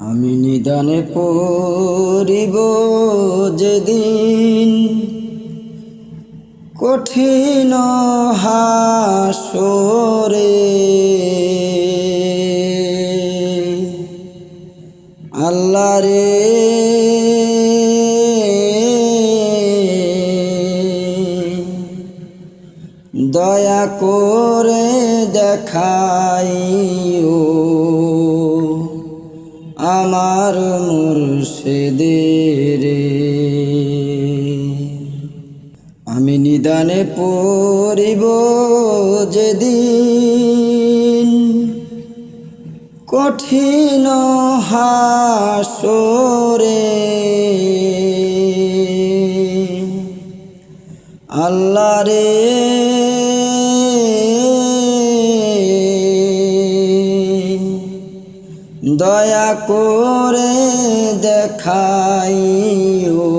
আমি নিদানে পড়িব যেদিন কঠিন হাসরে। আল্লাহ রে দয়া করে দেখাইও। আমার মুর্শিদের। আমি নিদানে পড়িব যেদিন কঠিন হাসরে। আল্লাহ রে করে দেখাইও।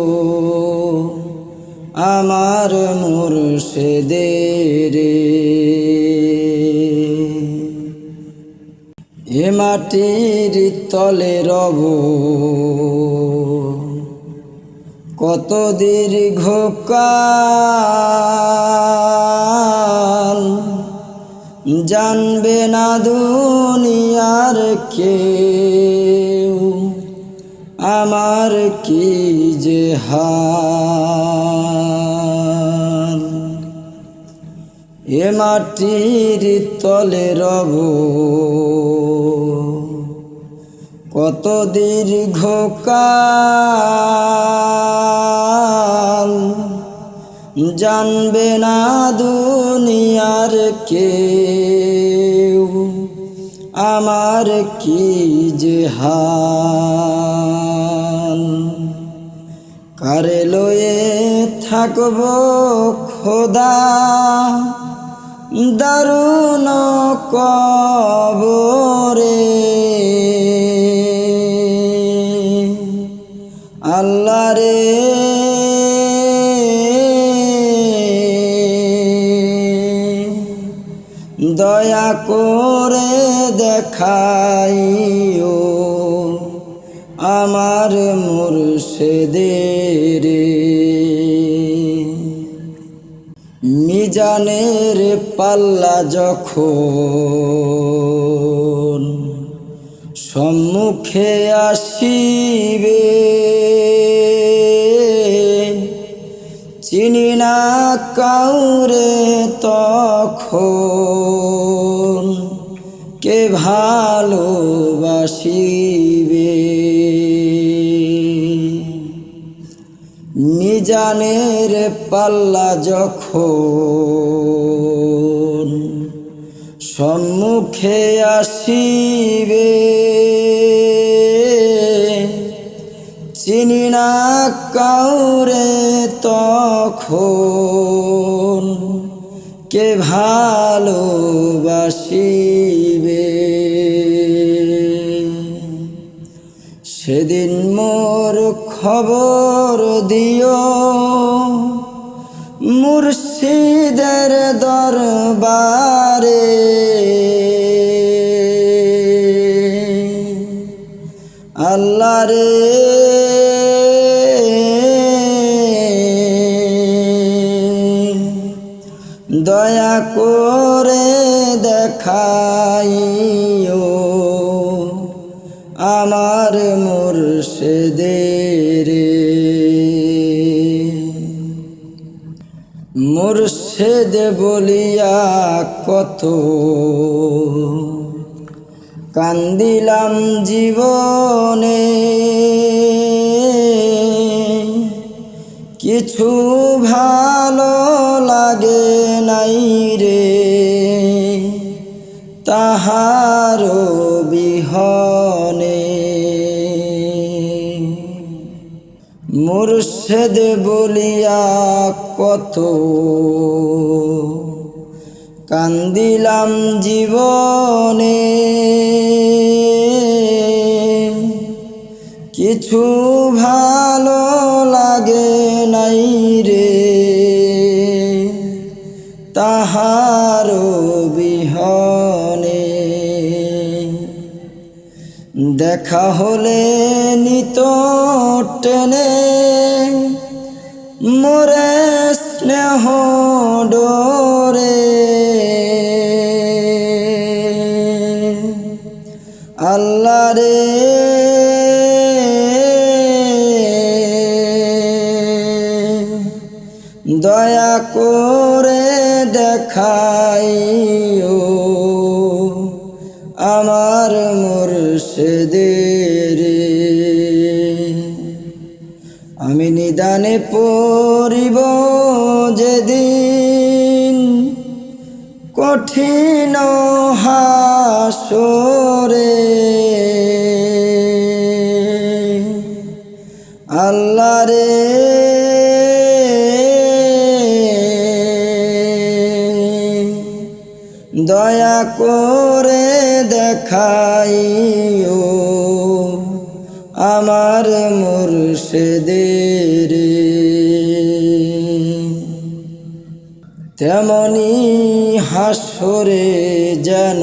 আমার মুর্শিদের। এ মাটির তলে রব। কত দীর্ঘ কাল জানবে না দুনিয়ার কেউ আমার কি যে হাল। এ মাটির তলে রব কত দীর্ঘ জানবে না দুনিয়ার কেউ আমার কি যে হাল। কারে লয়ে থাকব খোদা? দারুণ কবরে। আল্লাহ রে দয়া করে দেখাইও আমার মুর্শিদের। মিজানের পাল্লা যখন সম্মুখে আসিবে চিনি না কাউরে তখন কে ভালোবাসিবে। মিজানের পাল্লা যখন সম্মুখে আসিবে চিনি না কাউরে তখন কে ভালোবাসিবে। সেদিন মোর খবর দিও। মুর্শিদের দরবারে। আল্লাহ রে। দয়া করে দেখাইও। মুর্শিদ বলিয়া কত কান্দিলাম জীবনে। কিছু ভালো লাগে নাই রে তাহার বিহনে। মুর্শেদ বলিয়া কত? কান্দিলাম জীবনে। কিছু ভালো লাগে নাই রে। তাহার বিহনে দেখা হলে নিত টেনে। মোরে স্নেহ ডোরে। আল্লাহ রে। দয়া করে দেখাইও। মুর্শিদের। আমি নিদানে পড়িব যেদিন কঠিন হাসরে। আল্লাহ রে দয়া করে দেখাইও আমার মুর্শিদের। তেমনি হাসরে যেন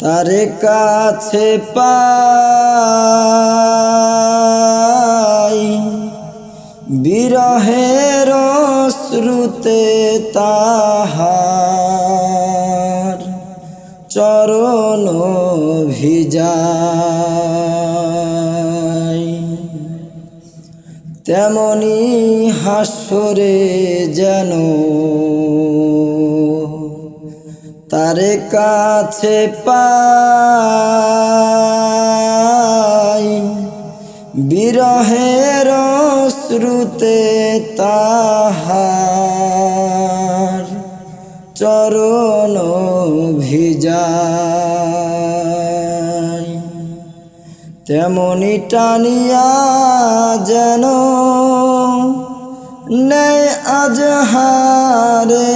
তার কাছে পাই বিরহের শ্রুতে তাহার চরণ ভিজাই তেমনি হাসরে যেন তার কাছে পাই। বিরহের শ্রুতে তাহার চরণ ভিজাই তেমনি টানিয়া যেন নেই আজহারে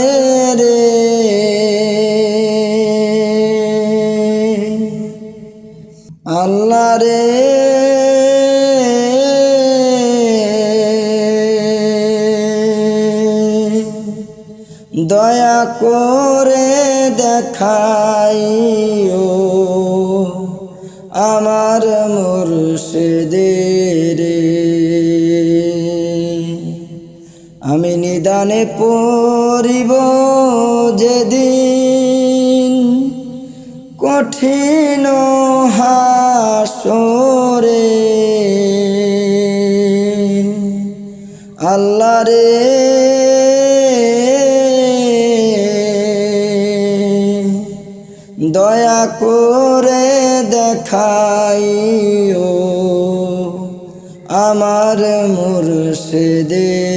দয়া করে দেখাইও আমার মুর্শিদের। আমি নিদানে পড়িব যেদিন কঠিন হাসরে। আল্লাহ রে দয়া করে দেখাই ও আমার মুর্শিদের।